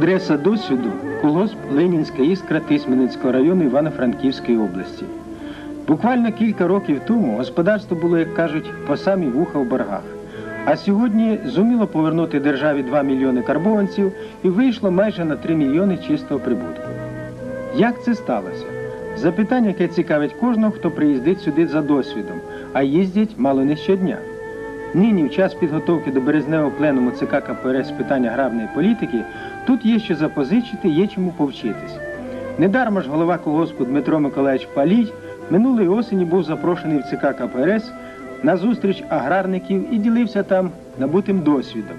Адреса досвіду колгосп Ленінська іскра Тисменецького району Івано-Франківської області. Буквально кілька років тому господарство було, як кажуть, по самі вуха в боргах. А сьогодні зуміло повернути державі 2 мільйони карбованців і вийшло майже на 3 мільйони чистого прибутку. Як це сталося? Запитання, яке цікавить кожного, хто приїздить сюди за досвідом, а їздять мало не щодня. Нині, в час підготовки до березневого пленуму ЦК КПРС з питань аграрної політики, тут є що запозичити, є чому повчитись. Недарма ж голова колгоспу Дмитро Миколаївич Палій минулої осені був запрошений в ЦК КПРС на зустріч аграрників і ділився там набутим досвідом.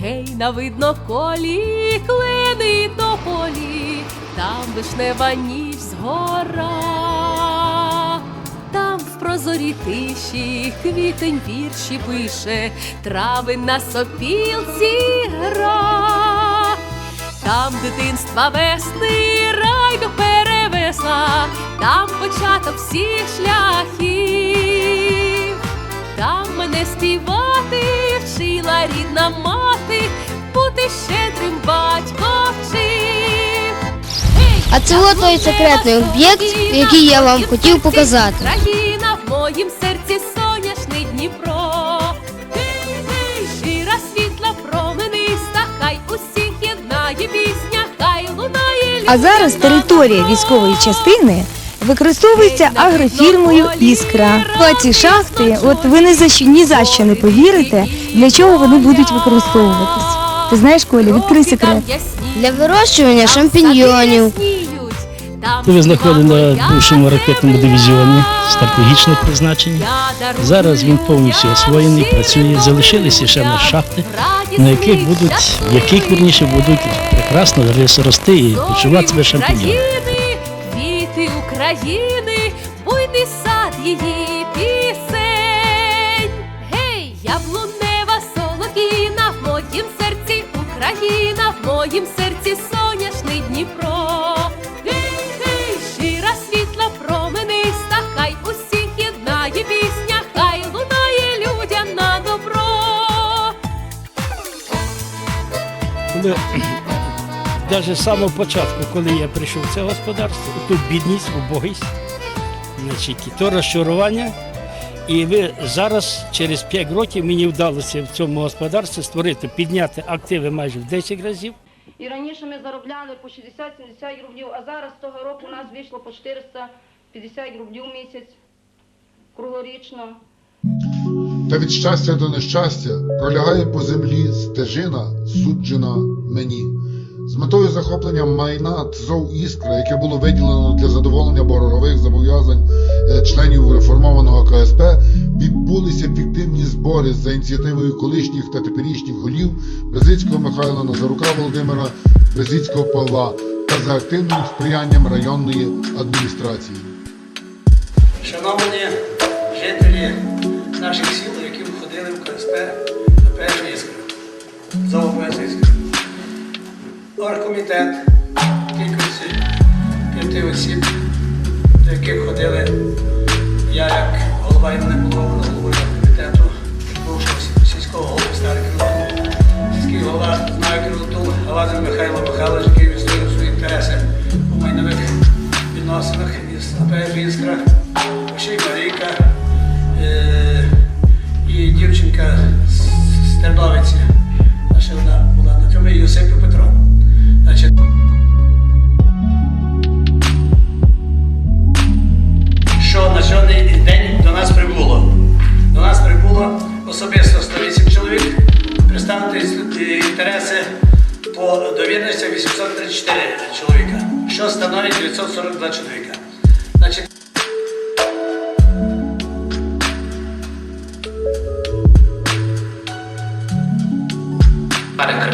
Гей, на видно колі, клини тополі, там вишнева ніч згора, в тиші квітень вірші пише, трави на сопілці гра, там дитинства весни, рай до перевесла, там початок всіх шляхів. Там мене співати вчила рідна мати, бути щедрим батько вчив. А це той секретний об'єкт, який я вам хотів показати. Моїм серці соняшний Дніпро. Гей, гей, щира світла промениста, хай усіх єднає пісня, хай лунає А зараз територія військової частини використовується агрофірмою Іскра. Ці шахти, от ви ні за що ні за що не повірите, для чого вони будуть використовуватись. Ти знаєш, Коля, відкрий секрет. Для вирощування шампіньйонів. Ви знаходимо на бувшому ракетному дивізіоні стратегічне призначення. Зараз він повністю освоєний, працює. Залишилися ще на шахти, на яких будуть, які яких вірніше будуть прекрасно рости і почувати себе шампіньони. України, квіти України, буйний сад її Коли навіть з самого початку, коли я прийшов в це господарство, тут бідність, убогість, значить, то розчарування. І ви зараз, через 5 років, мені вдалося в цьому господарстві створити, підняти активи майже в 10 разів. І раніше ми заробляли по 60-70 рублів, а зараз того року у нас вийшло по 450 рублів в місяць круглорічно. Та від щастя до нещастя пролягає по землі стежина, суджена мені. З метою захоплення майна ТЗОВ Іскра, яке було виділено для задоволення боргових зобов'язань е, членів реформованого КСП, відбулися фіктивні збори за ініціативою колишніх та теперішніх голів Брезицького Михайла Назарука Володимира, Брезицького Павла та за активним сприянням районної адміністрації. Шановні жителі наших сіл, які входили в КСП на перший іскру, Золотовець іскра. Оргкомітет кількості п'яти осіб, до яких ходили я як голова і мене було головою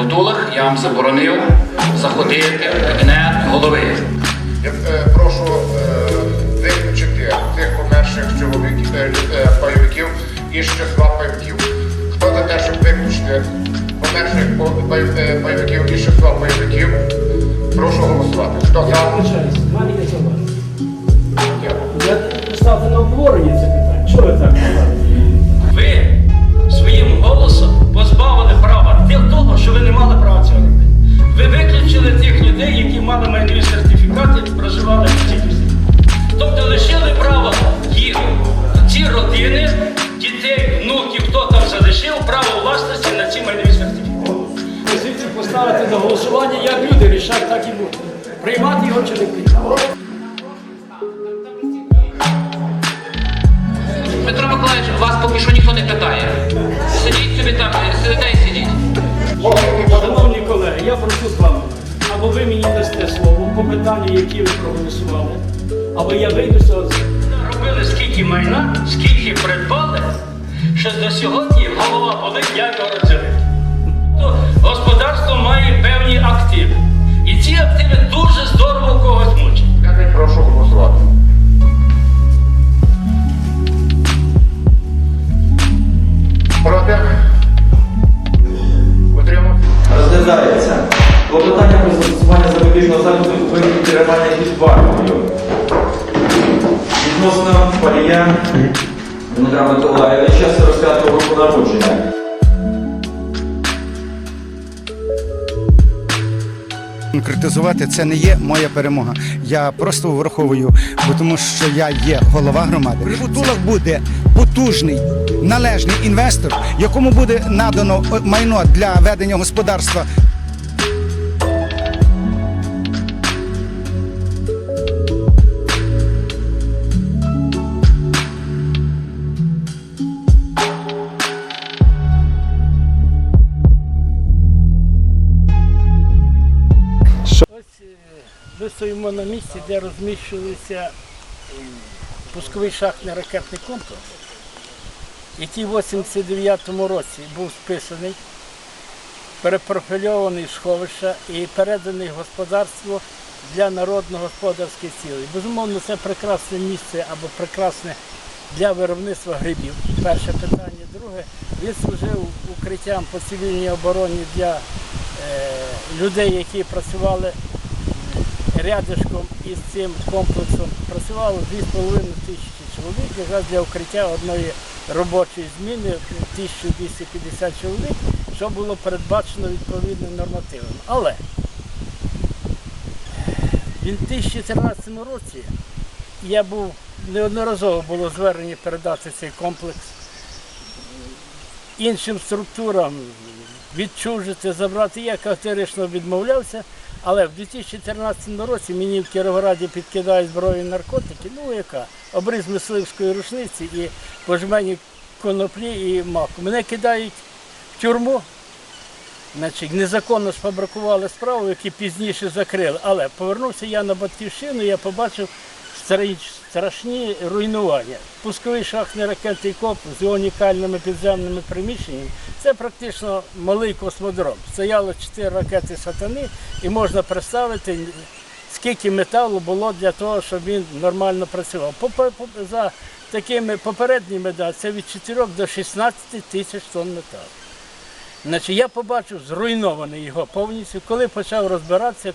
Пане Кривотулах, я вам заборонив заходити в кабінет голови. Я е, прошу е, виключити тих померших чоловіків пайовиків і ще два пайовиків. Хто за те, щоб виключити померших пайовиків і ще два пайовиків, прошу голосувати. Хто за? Поки що ніхто не питає. Сидіть собі там, сидите і сидіть. Шановні колеги, я прошу з вами, або ви мені дасте слово по питанню, які ви проголосували, або я вийду з цього. Робили скільки майна, скільки придбали, що до сьогодні голова болить, як його розділити. Господарство має певні активи. І ці активи дуже здорово когось мучать. Прошу голосувати. Розглядається клопотання про застосування запобіжного заходу у вигляді тримання під вартою. Відносно Палія Дмитра Миколаєвича 45 року народження. Конкретизувати це не є моя перемога. Я просто враховую, бо тому що я є голова громади. Прибутулах буде потужний належний інвестор, якому буде надано майно для ведення господарства. Стоїмо на місці, де розміщувався пусковий шахтний ракетний комплекс, який в 89-му році був списаний, перепрофільований в сховища і переданий господарству для народно-господарських цілей. Безумовно, це прекрасне місце або прекрасне для виробництва грибів. Перше питання. Друге, він служив укриттям по цивільній обороні для е, людей, які працювали рядишком із цим комплексом. Працювало 2,5 тисячі чоловік, якраз для укриття одної робочої зміни 1250 чоловік, що було передбачено відповідним нормативом. Але в 2014 році я був неодноразово було звернення передати цей комплекс іншим структурам, відчужити, забрати. Я категорично відмовлявся, але в 2014 році мені в Кіровограді підкидають зброю наркотики, ну яка, обриз мисливської рушниці і пожмені коноплі і маку. Мене кидають в тюрму, Значить, незаконно сфабрикували справу, які пізніше закрили. Але повернувся я на батьківщину, я побачив страшні руйнування. Пусковий шахтний ракетний комплекс з унікальними підземними приміщеннями. Це практично малий космодром. Стояло чотири ракети сатани, і можна представити, скільки металу було для того, щоб він нормально працював. За такими попередніми да, це від 4 до 16 тисяч тонн металу. Значить, я побачив зруйнований його повністю. Коли почав розбиратися,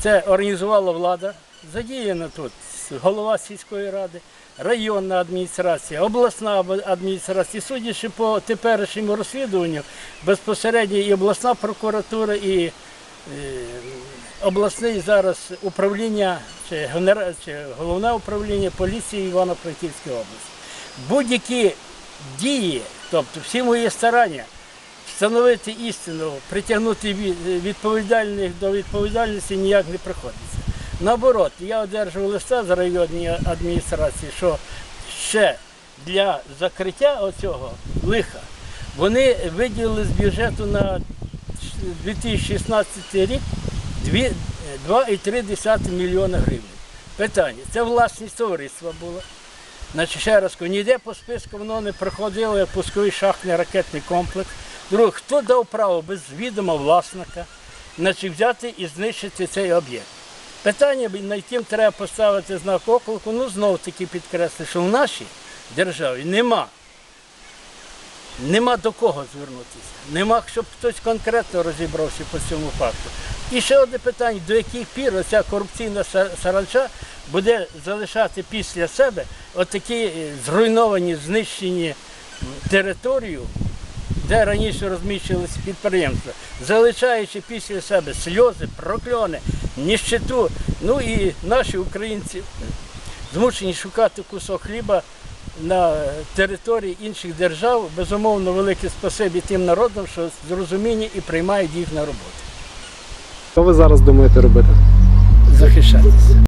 це організувала влада, задіяна тут голова сільської ради, районна адміністрація, обласна адміністрація. Судячи по теперішньому розслідуванню, безпосередньо і обласна прокуратура, і е, обласне зараз управління чи, генера... чи головне управління поліції Івано-Франківської області. Будь-які дії, тобто всі мої старання встановити істину, притягнути відповідальних до відповідальності ніяк не приходиться. Наоборот, я одержав листа з районної адміністрації, що ще для закриття оцього лиха вони виділили з бюджету на 2016 рік 2,3 мільйона гривень. Питання, це власність товариства була. Значить, ще раз кажу, ніде по списку воно не проходило пусковий шахтний ракетний комплекс. Друге, хто дав право без відома власника значить, взяти і знищити цей об'єкт? Питання, над яким треба поставити знак оклику, ну знов таки підкреслю, що в нашій державі нема. Нема до кого звернутися. Нема, щоб хтось конкретно розібрався по цьому факту. І ще одне питання, до яких пір оця корупційна саранча буде залишати після себе отакі е, зруйновані, знищені територію, де раніше розміщувалися підприємства, залишаючи після себе сльози, прокльони, ніщету. Ну і наші українці змушені шукати кусок хліба на території інших держав. Безумовно, велике спасибі тим народам, що зрозуміння і приймають їх на роботу. Що ви зараз думаєте робити? захищатися.